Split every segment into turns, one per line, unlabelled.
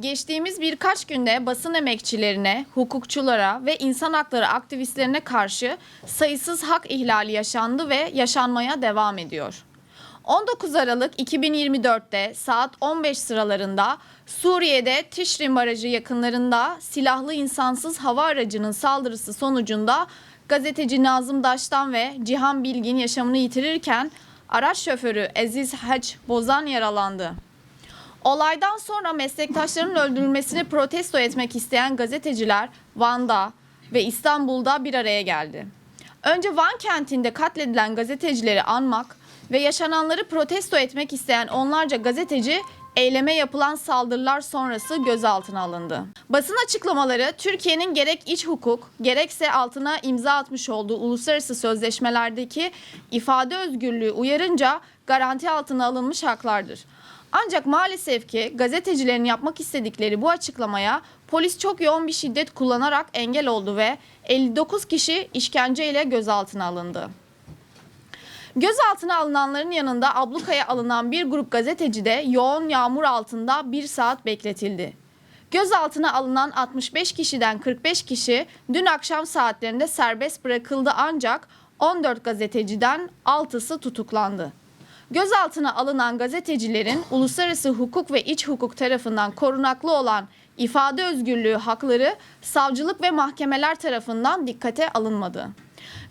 Geçtiğimiz birkaç günde basın emekçilerine, hukukçulara ve insan hakları aktivistlerine karşı sayısız hak ihlali yaşandı ve yaşanmaya devam ediyor. 19 Aralık 2024'te saat 15 sıralarında Suriye'de Tişrin Barajı yakınlarında silahlı insansız hava aracının saldırısı sonucunda gazeteci Nazım Daştan ve Cihan Bilgin yaşamını yitirirken araç şoförü Aziz Haç Bozan yaralandı. Olaydan sonra meslektaşlarının öldürülmesini protesto etmek isteyen gazeteciler Van'da ve İstanbul'da bir araya geldi. Önce Van kentinde katledilen gazetecileri anmak ve yaşananları protesto etmek isteyen onlarca gazeteci eyleme yapılan saldırılar sonrası gözaltına alındı. Basın açıklamaları Türkiye'nin gerek iç hukuk gerekse altına imza atmış olduğu uluslararası sözleşmelerdeki ifade özgürlüğü uyarınca garanti altına alınmış haklardır. Ancak maalesef ki gazetecilerin yapmak istedikleri bu açıklamaya polis çok yoğun bir şiddet kullanarak engel oldu ve 59 kişi işkenceyle gözaltına alındı. Gözaltına alınanların yanında ablukaya alınan bir grup gazeteci de yoğun yağmur altında bir saat bekletildi. Gözaltına alınan 65 kişiden 45 kişi dün akşam saatlerinde serbest bırakıldı ancak 14 gazeteciden 6'sı tutuklandı. Gözaltına alınan gazetecilerin uluslararası hukuk ve iç hukuk tarafından korunaklı olan ifade özgürlüğü hakları savcılık ve mahkemeler tarafından dikkate alınmadı.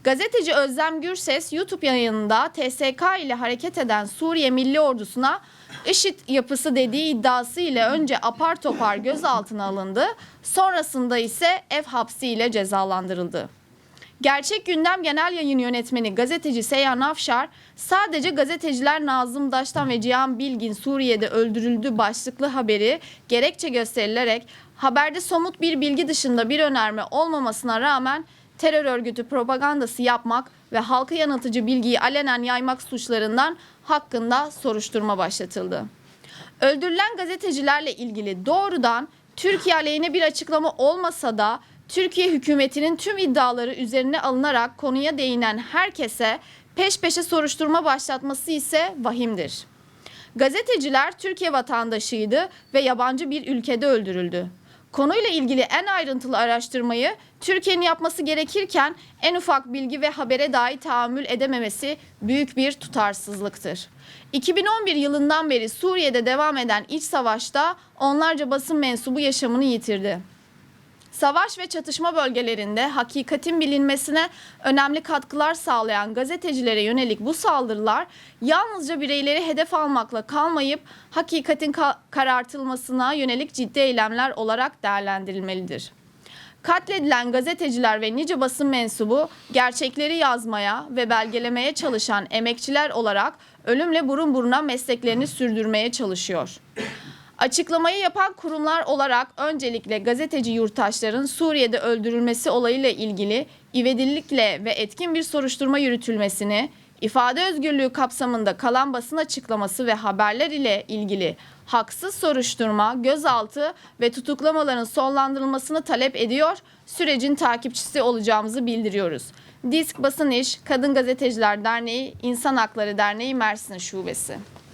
Gazeteci Özlem Gürses YouTube yayınında TSK ile hareket eden Suriye Milli Ordusu'na IŞİD yapısı dediği iddiası ile önce apar topar gözaltına alındı, sonrasında ise ev hapsiyle cezalandırıldı. Gerçek Gündem Genel Yayın Yönetmeni gazeteci Seyhan Afşar sadece gazeteciler Nazım Daştan ve Cihan Bilgin Suriye'de öldürüldü başlıklı haberi gerekçe gösterilerek haberde somut bir bilgi dışında bir önerme olmamasına rağmen terör örgütü propagandası yapmak ve halkı yanıltıcı bilgiyi alenen yaymak suçlarından hakkında soruşturma başlatıldı. Öldürülen gazetecilerle ilgili doğrudan Türkiye aleyhine bir açıklama olmasa da Türkiye hükümetinin tüm iddiaları üzerine alınarak konuya değinen herkese peş peşe soruşturma başlatması ise vahimdir. Gazeteciler Türkiye vatandaşıydı ve yabancı bir ülkede öldürüldü. Konuyla ilgili en ayrıntılı araştırmayı Türkiye'nin yapması gerekirken en ufak bilgi ve habere dahi tahammül edememesi büyük bir tutarsızlıktır. 2011 yılından beri Suriye'de devam eden iç savaşta onlarca basın mensubu yaşamını yitirdi. Savaş ve çatışma bölgelerinde hakikatin bilinmesine önemli katkılar sağlayan gazetecilere yönelik bu saldırılar yalnızca bireyleri hedef almakla kalmayıp hakikatin ka- karartılmasına yönelik ciddi eylemler olarak değerlendirilmelidir. Katledilen gazeteciler ve nice basın mensubu gerçekleri yazmaya ve belgelemeye çalışan emekçiler olarak ölümle burun buruna mesleklerini sürdürmeye çalışıyor. Açıklamayı yapan kurumlar olarak öncelikle gazeteci yurttaşların Suriye'de öldürülmesi olayıyla ilgili ivedilikle ve etkin bir soruşturma yürütülmesini, ifade özgürlüğü kapsamında kalan basın açıklaması ve haberler ile ilgili haksız soruşturma, gözaltı ve tutuklamaların sonlandırılmasını talep ediyor, sürecin takipçisi olacağımızı bildiriyoruz. Disk Basın İş, Kadın Gazeteciler Derneği, İnsan Hakları Derneği Mersin Şubesi.